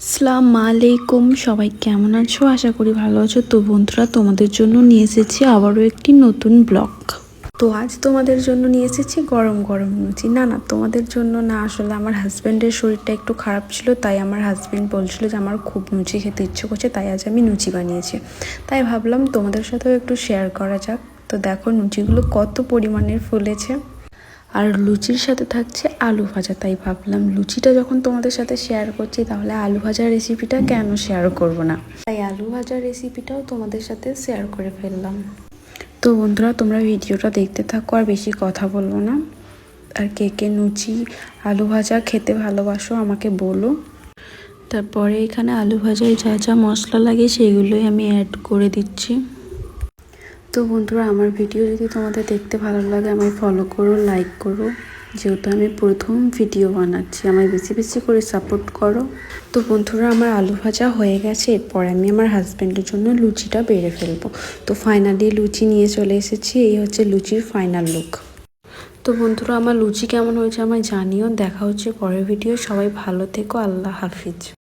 সালাম আলাইকুম সবাই কেমন আছো? আশা করি ভালো আছো। তো বন্ধুরা, তোমাদের জন্য নিয়ে এসেছি আবারও একটি নতুন ব্লগ। তো আজ তোমাদের জন্য নিয়ে এসেছি গরম গরম লুচি। না না, তোমাদের জন্য না, আসলে আমার হাজব্যান্ডের শরীরটা একটু খারাপ ছিল, তাই আমার হাজব্যান্ড বলছিল যে আমার খুব লুচি খেতে ইচ্ছে করছে, তাই আজ আমি লুচি বানিয়েছি। তাই ভাবলাম তোমাদের সাথেও একটু শেয়ার করা যাক। তো দেখো, লুচিগুলো কত পরিমাণের ফুলেছে। আর লুচির সাথে থাকছে আলু ভাজা। তাই ভাবলাম লুচিটা যখন তোমাদের সাথে শেয়ার করছি, তাহলে আলু ভাজার রেসিপিটা কেন শেয়ার করব না? তাই আলু ভাজার রেসিপিটাও তোমাদের সাথে শেয়ার করে ফেললাম। তো বন্ধুরা, তোমরা ভিডিওটা দেখতে থাকো, আর বেশি কথা বলব না। আর কে কে লুচি, আলু ভাজা খেতে ভালোবাসো আমাকে বলো। তারপরে এখানে আলু ভাজায় যা যা মশলা লাগে সেগুলোই আমি অ্যাড করে দিচ্ছি। তো বন্ধুরা, আমার ভিডিও যদি তোমাদের দেখতে ভালো লাগে, আমায় ফলো করো লাইক করো। যেহেতু আমি প্রথম ভিডিও বানাচ্ছি, আমায় বেশি বেশি করে সাপোর্ট করো। তো বন্ধুরা, আমার আলু ভাজা হয়ে গেছে। এরপর আমি আমার হাজব্যান্ডের জন্য লুচিটা বেড়ে ফেলব। তো ফাইনালি লুচি নিয়ে চলে এসেছি, এই হচ্ছে লুচির ফাইনাল লুক তো বন্ধুরা, আমার লুচি কেমন হয়েছে আমায় জানিও, দেখা হচ্ছে পরের ভিডিও সবাই ভালো থেকো, আল্লাহ হাফিজ।